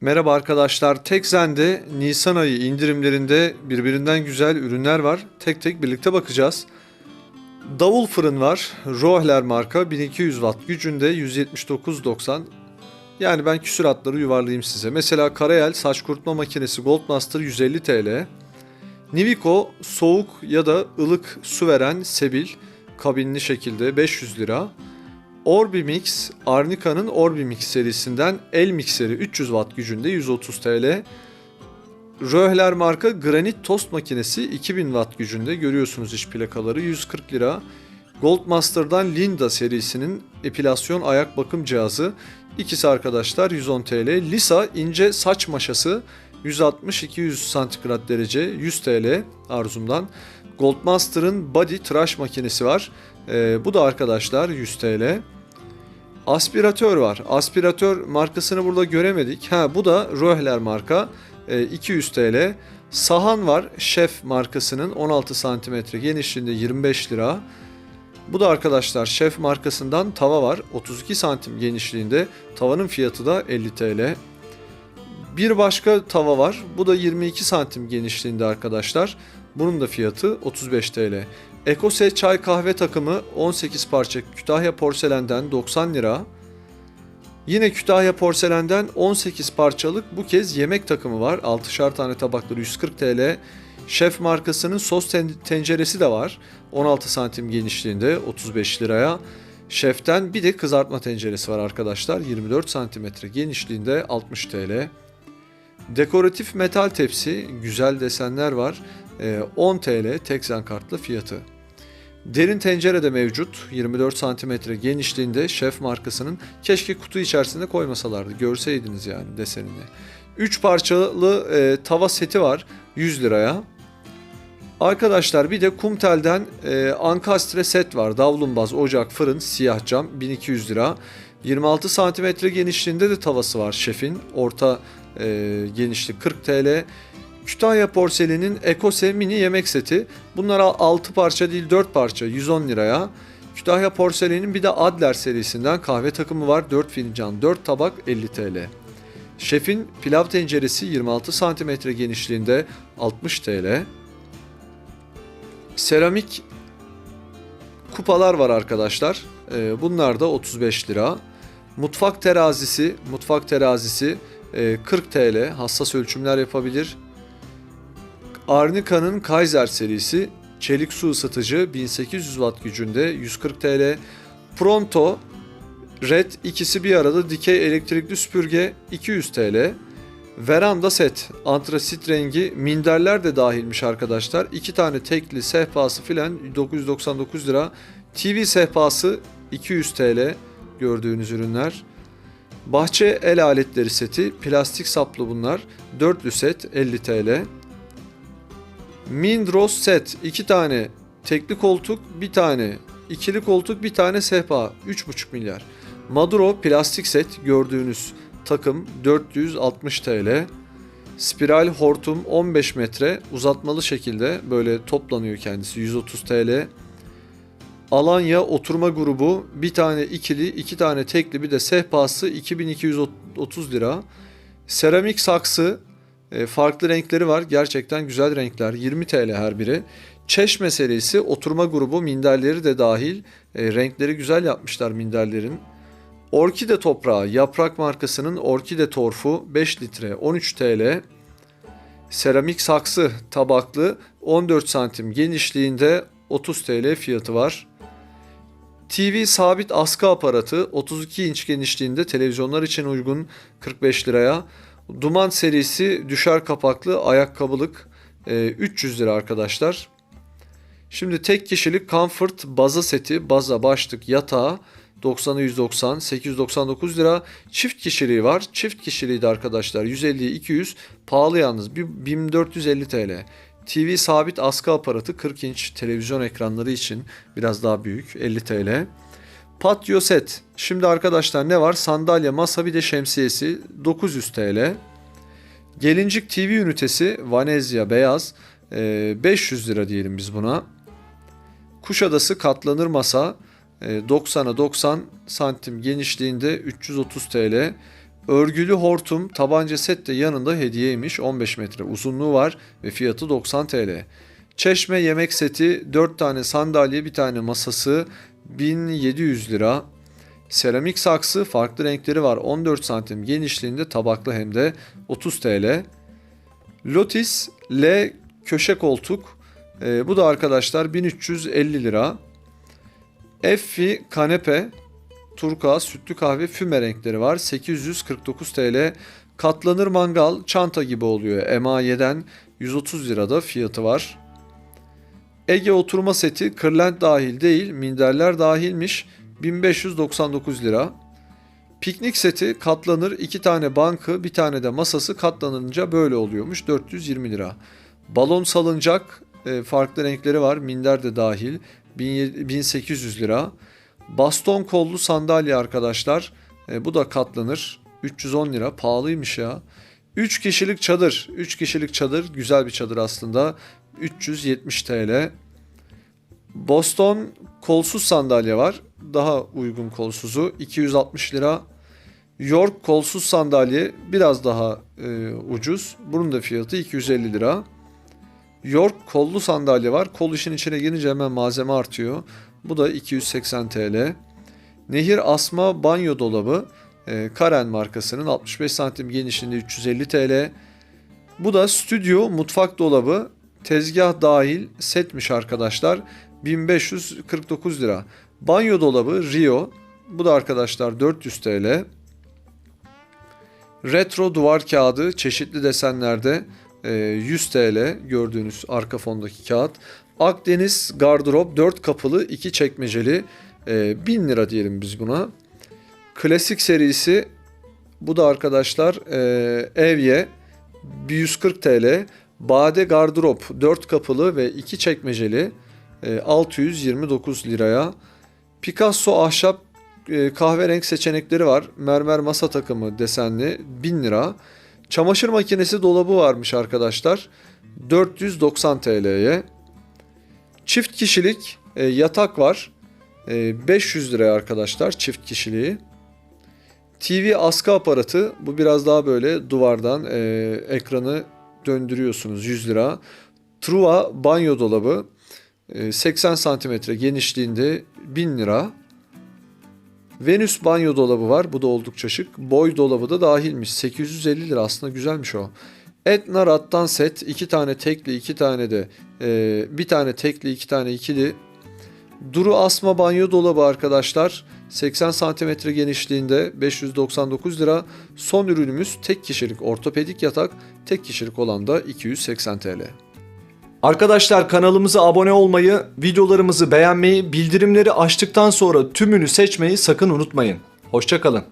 Merhaba arkadaşlar. Tekzen'de Nisan ayı indirimlerinde birbirinden güzel ürünler var. Tek tek birlikte bakacağız. Davul fırın var. Rohler marka 1200 watt gücünde 179.90. Yani ben küsuratları yuvarlayayım size. Mesela Karayel saç kurutma makinesi Goldmaster 150 TL. Nivico soğuk ya da ılık su veren sebil kabinli şekilde 500 lira. Orbimix, Arnica'nın Orbimix serisinden el mikseri 300 watt gücünde 130 TL. Röhler marka granit tost makinesi 2000 watt gücünde görüyorsunuz iç plakaları 140 lira. Goldmaster'dan Linda serisinin epilasyon ayak bakım cihazı ikisi arkadaşlar 110 TL. Lisa ince saç maşası 160-200 santigrat derece 100 TL arzumdan. Goldmaster'ın body tıraş makinesi var. Ee, bu da arkadaşlar 100 TL. Aspiratör var. Aspiratör markasını burada göremedik. Ha bu da Rohler marka. e, 200 TL. Sahan var. Şef markasının 16 santimetre genişliğinde 25 lira. Bu da arkadaşlar Şef markasından tava var. 32 santim genişliğinde. Tavanın fiyatı da 50 TL. Bir başka tava var. Bu da 22 santim genişliğinde arkadaşlar. Bunun da fiyatı 35 TL. Ekose çay kahve takımı 18 parça Kütahya porselenden 90 lira. Yine Kütahya porselenden 18 parçalık bu kez yemek takımı var. 6'şar tane tabakları 140 TL. Şef markasının sos ten- tenceresi de var. 16 santim genişliğinde 35 liraya. Şeften bir de kızartma tenceresi var arkadaşlar. 24 santimetre genişliğinde 60 TL. Dekoratif metal tepsi, güzel desenler var. Ee, 10 TL Tekzen kartlı fiyatı. Derin tencere de mevcut. 24 santimetre genişliğinde şef markasının. Keşke kutu içerisinde koymasalardı. Görseydiniz yani desenini. 3 parçalı e, tava seti var 100 liraya. Arkadaşlar bir de Kumtel'den e, ankastre set var. Davlumbaz, ocak, fırın, siyah cam 1200 lira. 26 santimetre genişliğinde de tavası var şefin. Orta e, genişlik 40 TL. Kütahya porselinin Ekose mini yemek seti. Bunlar 6 parça değil 4 parça 110 liraya. Kütahya porselenin bir de Adler serisinden kahve takımı var. 4 fincan 4 tabak 50 TL. Şefin pilav tenceresi 26 santimetre genişliğinde 60 TL. Seramik kupalar var arkadaşlar. Ee, bunlar da 35 lira. Mutfak terazisi, mutfak terazisi e, 40 TL. Hassas ölçümler yapabilir. Arnica'nın Kaiser serisi çelik su ısıtıcı 1800 watt gücünde 140 TL. Pronto Red ikisi bir arada dikey elektrikli süpürge 200 TL. Veranda set antrasit rengi minderler de dahilmiş arkadaşlar. İki tane tekli sehpası filan 999 lira. TV sehpası 200 TL gördüğünüz ürünler. Bahçe el aletleri seti plastik saplı bunlar. Dörtlü set 50 TL. Mindros set 2 tane tekli koltuk, bir tane ikili koltuk, bir tane sehpa 3,5 milyar. Maduro plastik set gördüğünüz takım 460 TL. Spiral hortum 15 metre uzatmalı şekilde böyle toplanıyor kendisi 130 TL. Alanya oturma grubu bir tane ikili, iki tane tekli bir de sehpası 2230 lira. Seramik saksı e, farklı renkleri var. Gerçekten güzel renkler. 20 TL her biri. Çeşme serisi oturma grubu minderleri de dahil. E, renkleri güzel yapmışlar minderlerin. Orkide toprağı yaprak markasının Orkide torfu 5 litre 13 TL. Seramik saksı tabaklı 14 santim genişliğinde 30 TL fiyatı var. TV sabit askı aparatı 32 inç genişliğinde televizyonlar için uygun 45 liraya. Duman serisi düşer kapaklı ayakkabılık e, 300 lira arkadaşlar. Şimdi tek kişilik comfort baza seti, baza, başlık, yatağı 90'a 190, 899 lira. Çift kişiliği var. Çift kişiliği de arkadaşlar 150'ye 200. Pahalı yalnız. Bir- 1450 TL. TV sabit askı aparatı 40 inç televizyon ekranları için biraz daha büyük 50 TL. Patio set. Şimdi arkadaşlar ne var? Sandalye, masa bir de şemsiyesi 900 TL. Gelincik TV ünitesi Vanezya beyaz e, 500 lira diyelim biz buna. Kuşadası katlanır masa e, 90'a 90 santim genişliğinde 330 TL. Örgülü hortum tabanca set de yanında hediyeymiş. 15 metre uzunluğu var ve fiyatı 90 TL. Çeşme yemek seti 4 tane sandalye bir tane masası 1700 lira. Seramik saksı farklı renkleri var 14 santim genişliğinde tabaklı hem de 30 TL. Lotis L köşe koltuk Ee, bu da arkadaşlar 1350 lira. Effi kanepe turkuaz sütlü kahve füme renkleri var 849 TL. Katlanır mangal çanta gibi oluyor. Emaye'den 130 lirada fiyatı var. Ege oturma seti kırlent dahil değil minderler dahilmiş 1599 lira. Piknik seti katlanır iki tane bankı bir tane de masası katlanınca böyle oluyormuş 420 lira. Balon salıncak e, farklı renkleri var minder de dahil 1700 1800 lira. Baston kollu sandalye arkadaşlar e, bu da katlanır 310 lira pahalıymış ya. 3 kişilik çadır 3 kişilik çadır güzel bir çadır aslında 370 TL. Boston kolsuz sandalye var. Daha uygun kolsuzu 260 lira. York kolsuz sandalye biraz daha e, ucuz. Bunun da fiyatı 250 lira. York kollu sandalye var. Kol işin içine girince hemen malzeme artıyor. Bu da 280 TL. Nehir asma banyo dolabı e, Karen markasının 65 santim genişliğinde 350 TL. Bu da stüdyo mutfak dolabı tezgah dahil setmiş arkadaşlar 1549 lira. Banyo dolabı Rio bu da arkadaşlar 400 TL. Retro duvar kağıdı çeşitli desenlerde e, 100 TL gördüğünüz arka fondaki kağıt. Akdeniz gardırop 4 kapılı 2 çekmeceli e, 1000 lira diyelim biz buna. Klasik serisi bu da arkadaşlar e, Evye 140 TL. Bade gardırop 4 kapılı ve 2 çekmeceli e, 629 liraya. Picasso ahşap e, kahverengi seçenekleri var. Mermer masa takımı desenli 1000 lira. Çamaşır makinesi dolabı varmış arkadaşlar. 490 TL'ye. Çift kişilik e, yatak var. E, 500 liraya arkadaşlar çift kişiliği. TV askı aparatı bu biraz daha böyle duvardan e, ekranı döndürüyorsunuz 100 lira. Truva banyo dolabı e, 80 santimetre genişliğinde 1000 lira. Venüs banyo dolabı var. Bu da oldukça şık. Boy dolabı da dahilmiş. 850 lira aslında güzelmiş o. Etna rattan set. iki tane tekli iki tane de e, bir tane tekli iki tane ikili. Duru asma banyo dolabı arkadaşlar. 80 santimetre genişliğinde 599 lira. Son ürünümüz tek kişilik ortopedik yatak. Tek kişilik olan da 280 TL. Arkadaşlar kanalımıza abone olmayı, videolarımızı beğenmeyi, bildirimleri açtıktan sonra tümünü seçmeyi sakın unutmayın. Hoşçakalın.